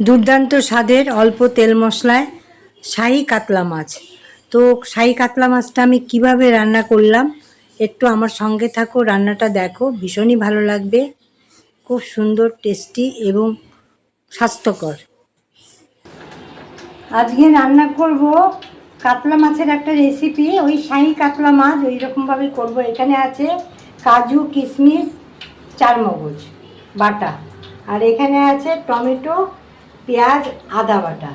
দুর্দান্ত স্বাদের অল্প তেল মশলায় শাহি কাতলা মাছ। তো শাহি কাতলা মাছটা আমি কীভাবে রান্না করলাম, একটু আমার সঙ্গে থাকো, রান্নাটা দেখো, ভীষণই ভালো লাগবে, খুব সুন্দর, টেস্টি এবং স্বাস্থ্যকর। আজকে রান্না করব কাতলা মাছের একটা রেসিপি ওই শাহি কাতলা মাছ ওই রকমভাবে করব। এখানে আছে কাজু, কিশমিশ, চারমগজ, বাটা। আর এখানে আছে টমেটো পেঁয়াজ, আদা বাটা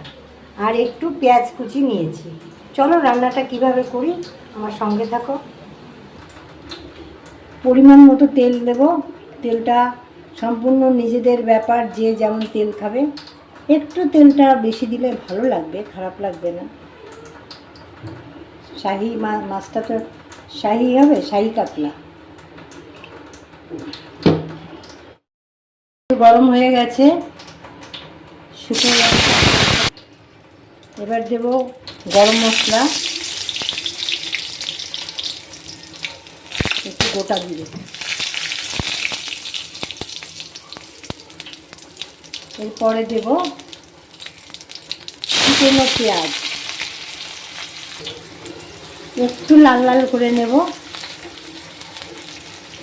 আর একটু পেঁয়াজ কুচি নিয়েছি। চলো রান্নাটা কীভাবে করি? আমার সঙ্গে থাকো। পরিমাণ মতো তেল দেব। তেলটা সম্পূর্ণ নিজেদের ব্যাপার, যে যেমন তেল খাবে। একটু তেলটা বেশি দিলে ভালো লাগবে, খারাপ লাগবে না। শাহি মাছটা তো শাহি হবে, শাহি কাতলা। গরম হয়ে গেছে। এবার দেব গরম মশলা। একটু গোটা জিরে। এরপরে দেব কুচনো পেঁয়াজ। একটু লাল লাল করে নেব।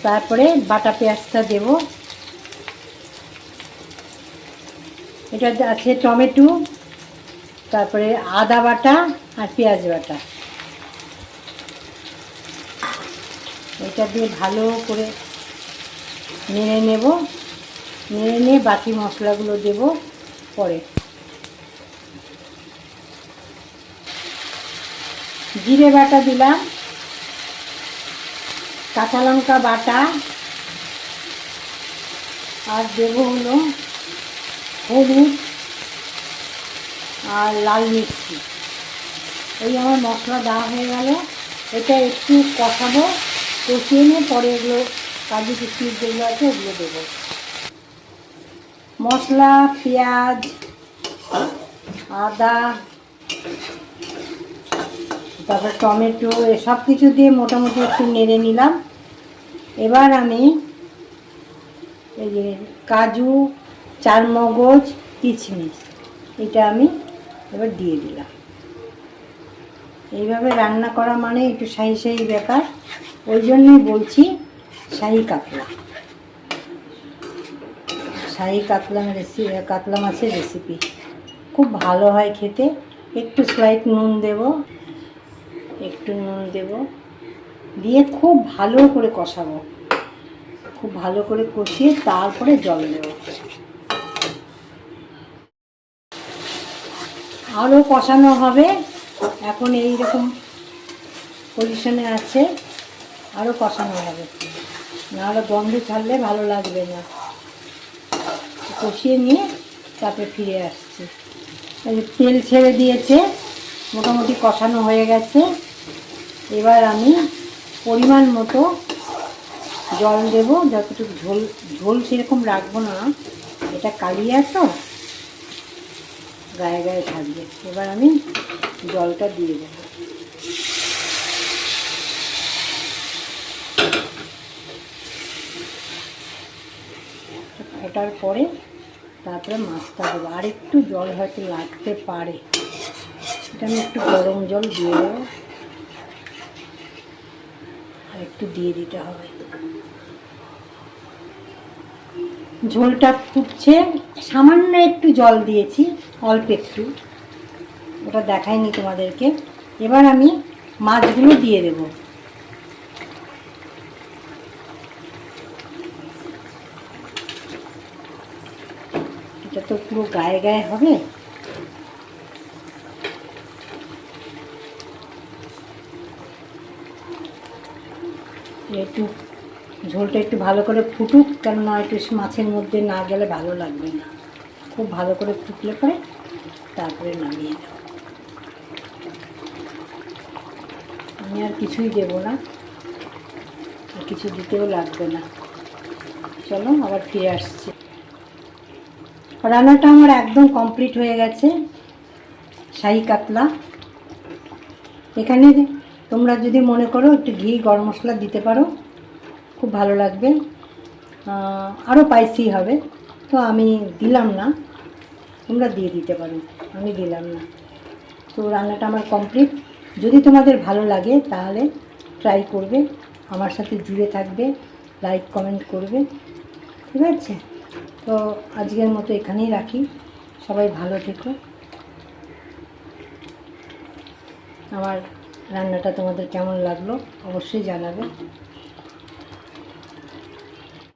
তারপরে বাটা পেঁয়াজটা দেব। এটা আছে টমেটো, তারপরে আদা বাটা আর পেঁয়াজ বাটা। এটা দিয়ে ভালো করে নেড়ে নেব। নেড়ে নিয়ে বাকি মশলাগুলো দেব পরে। জিরে বাটা দিলাম, কাঁচা লঙ্কা বাটা, আর দেব হলো হলুদ আর লাল মিষ্টি। এই আমার মশলা দেওয়া হয়ে গেল। এটা একটু কষাবো, কষিয়ে নিয়ে পরে এগুলো কাজু কিশমিশ যেগুলো আছে ওগুলো দেবো। মশলা, পেঁয়াজ, আদা, তারপর টমেটো এসব কিছু দিয়ে মোটামুটি একটু নেড়ে নিলাম। এবার আমি এই যে কাজু চারমগজ কিচমিচ। এটা আমি এবার দিয়ে দিলাম। এইভাবে রান্না করা মানে একটু শাহি শাহি ব্যাপার। ওই জন্যই বলছি শাহি কাতলা। শাহি কাতলা রেসি কাতলা মাছের রেসিপি খুব ভালো হয় খেতে। একটু স্লাইট নুন দেব। একটু নুন দেব। দিয়ে খুব ভালো করে কষাবো। খুব ভালো করে কষিয়ে তারপরে জল দেব। আরও কষানো হবে। এখন এই রকম পজিশনে আছে। আরও কষানো হবে। নাহলে গন্ধ ছাড়লে ভালো লাগবে না। কষিয়ে নিয়ে তারপরে ফিরে আসছি। তেল ছেড়ে দিয়েছে, মোটামুটি কষানো হয়ে গেছে। এবার আমি পরিমাণ মতো জল দেব। যতটুকু ঝোল ঝোল সেরকম রাখব না। এটা কালিয়া তো। গায়ে গায়ে থাকবে। এবার আমি জলটা দিয়ে দেবো। ফোটার পরে তারপরে মাছটা দেবো। আর একটু জল হয়তো লাগতে পারে। এটা আমি একটু গরম জল দিয়ে দেবো। আর একটু দিয়ে দিতে হবে। ঝোলটা ফুটছে। সামান্য একটু জল দিয়েছি, অল্প একটু। ওটা দেখাইনি তোমাদেরকে। এবার আমি মাছগুলো দিয়ে দেবো। এটা তো পুরো গায়ে গায়ে হবে। একটু ঝোলটা একটু ভালো করে ফুটুক, কেননা একটু মাছের মধ্যে না গেলে ভালো লাগবে না। খুব ভালো করে ফুটলে পরে তারপরে নামিয়ে দেব আমি আর কিছুই দেবো না, আর কিছু দিতেও লাগবে না। চলো, আবার ফিরে আসছি। রান্নাটা আমার একদম কমপ্লিট হয়ে গেছে, শাহি কাতলা। এখানে তোমরা যদি মনে করো একটু ঘি, গরম মশলা দিতে পারো। খুব ভালো লাগবে। আরও স্পাইসি হবে। তো আমি দিলাম না। তোমরা দিয়ে দিতে পারো। আমি দিলাম না। তো রান্নাটা আমার কমপ্লিট যদি তোমাদের ভালো লাগে তাহলে ট্রাই করবে। আমার সাথে জুড়ে থাকবে। লাইক কমেন্ট করবে। ঠিক আছে? তো আজকের মতো এখানেই রাখি। সবাই ভালো থেকো। আমার রান্নাটা তোমাদের কেমন লাগল অবশ্যই জানাবে।